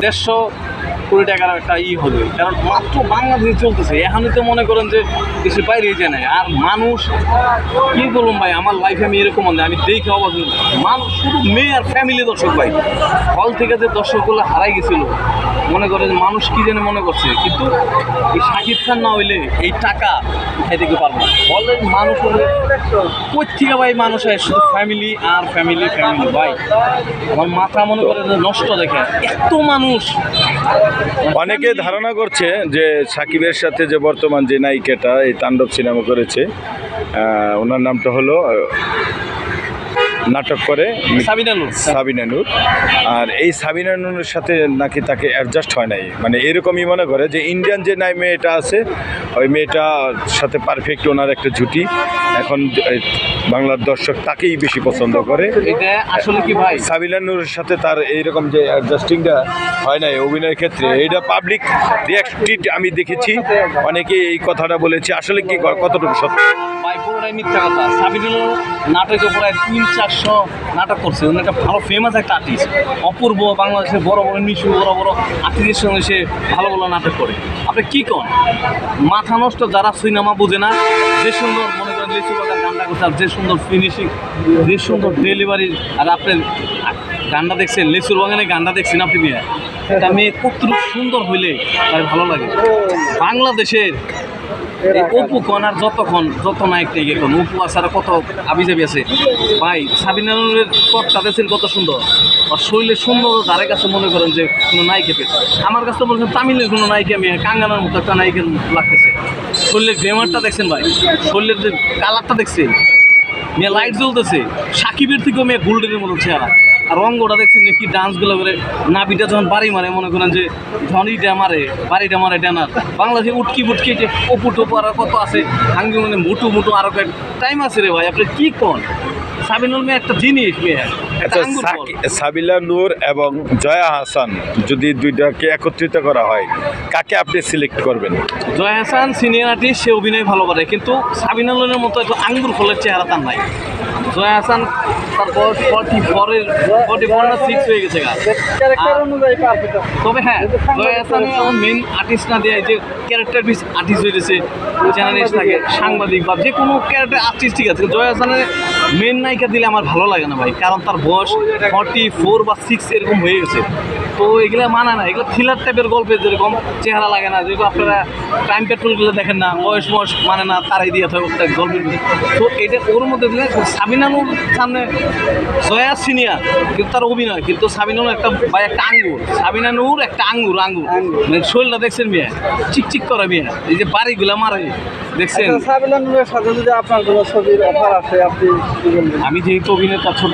দেড়শো কোটি টাকার একটা ই হবে কারণ মাত্র বাংলাদেশে চলতেছে। এখনই তো মনে করেন যে দেশে বাইরে যে নাই। আর মানুষ, কি বলুন ভাই, আমার লাইফে আমি এরকম মনে আমি দেখে অবাক মানুষ শুধু মেয়ে আর ফ্যামিলি দর্শক ভাই। হল থেকে যে দর্শকগুলো হারাই গেছিল, মনে করে যে মানুষ কি যেন মনে করছে। কিন্তু এই শাকিব খান না হইলে এই টাকা খাইতে পারব? হলের মানুষ হলে ভাই মানুষ হয়? শুধু ফ্যামিলি আর ফ্যামিলি ফ্যামিলি ভাই। আমার মাথা মনে করে যে নষ্ট দেখে এত মানুষ অনেকে ধারণা করছে যে সাকিবের সাথে যে বর্তমান যে নায়িকাটা এই তাণ্ডব সিনেমা করেছে ওনার নামটা হলো নাটক করে সাবিনা নূর। সাবিনা নূর। আর এই সাবিনা নূরের সাথে নাকি তাকে অ্যাডজাস্ট হয় নাই। মানে এরকমই মনে করে যে ইন্ডিয়ান যে নাই মেয়েটা আছে ওই মেয়েটার সাথে পারফেক্ট ওনার একটা জুটি। এখন বাংলার দর্শক তাকেই বেশি পছন্দ করে। সাবিলা আসলে কি ভাই? সাবিনা সাথে তার এইরকম যে অ্যাডজাস্টিংটা হয় নাই অভিনয়ের ক্ষেত্রে এটা পাবলিক রিয়াক্টেড আমি দেখেছি। অনেকে এই কথাটা বলেছে। আসলে কি কতটুকু সত্য? পুরোটাই মিথ্যা কথা। সাবিনুল নাটকে প্রায় তিন, চারশো নাটক করছে। উনি একটা ভালো ফেমাস একটা আর্টিস্ট অপূর্ব বাংলাদেশের বড় বড় নিশু, বড় বড় আর্টিস্টের সঙ্গে সে ভালো ভালো নাটক করে। আপনি কি কন? মাথা নষ্ট যারা সিনেমা বোঝে না, যে সুন্দর মনে করেন লিচু বাগান গানটা করছে যে সুন্দর ফিনিশিং যে সুন্দর ডেলিভারি আর আপনি গানটা দেখছেন লেচুর বাগানে গানটা দেখছেন আপনি এটা মেয়ে কত সুন্দর হইলে তার ভালো লাগে। বাংলাদেশের অপু কন আর যতক্ষণ যত নায়ক নেই এখন অপু আসার কত আবিজাবি আছে। ভাই সাবিনানুরের কতটা দেখছেন কত সুন্দর। আর শরীরের সুন্দর ধারে কাছে মনে করেন যে কোনো নায়িকা পেতে আমার কাছে বলছেন তামিলের কোনো নায়িকা আমি কাঙ্গানার মতো একটা নায়িকের লাগতেছে। শরীরের গ্রেমারটা দেখছেন ভাই। শরীরের যে কালারটা দেখছেন। মেয়ে লাইট জ্বলতেছে। সাকিবের থেকেও মেয়ে গোল্ডেনের মতো চেহারা। আর রঙ্গটা দেখছেন যে কি ডান্সগুলো করে নাবিটা যখন বাড়ি মারে মনে করেন যে ঝনিটা মারে বাড়িটা মারে ডানার। বাংলাদেশে উটকি বুটকি যে অপু টপু আর কত আছে হাঙ্গি মানে মুটু মুটু আরও টাইম আছে রে ভাই আপনি কি কোন? সাবিনুল মেয়ে একটা জিনিস মেয়ে আচ্ছা সাবিলা নূর এবং জয়া হাসান যদি দুইটাকে একত্রিত করা হয় কাকে আপনি সিলেক্ট করবেন? জয়া হাসান সিনিয়র আর্টিস্ট সে অভিনয় ভালো করে কিন্তু সাবিনালের মতো একটু আঙ্গুর ফলের চেহারা তার নাই। জয়া হাসান তার বয়স ফর্টি ফোরের ফর্টি ফোর না সিক্স হয়ে গেছে তবে হ্যাঁ মেন আর্টিস্ট না দেয় যে ক্যারেক্টার আর্টিস্ট হয়েছে জার্নালিস্ট থাকে সাংবাদিক বা যে কোনো ক্যারেক্টার আর্টিস্ট ঠিক আছে। জয় হাসানের মেন নায়িকা দিলে আমার ভালো লাগে না ভাই কারণ তার বয়স ফর্টি ফোর বা সিক্স এরকম হয়ে গেছে। তো এগুলা মানা না এগুলো থ্রিলার টাইপের গল্পে যেরকম চেহারা লাগে না যেগুলো আপনারা টাইম পেট্রোলগুলো দেখেন না বয়স বয়স মানে না তারাই দিয়ে থাকে গল্পের। তো এটা ওর মধ্যে দিলে সাবিনানুর সামনে জয়া সিনিয়র কিন্তু তার অভিনয় কিন্তু সাবিনানুর একটা ভাই একটা আঙ্গুর সাবিনানুর একটা আঙ্গুর আঙ্গুর। মানে শরীরটা দেখছেন মেয়ে চিকচিক করে মেয়ে এই যে বাড়িগুলা মারে দেখছেন? সাবিলানুরের সাথে যদি আপনার কোনো ছবির অফার আছে আপনি আমি যেহেতু অভিনেতা ছোট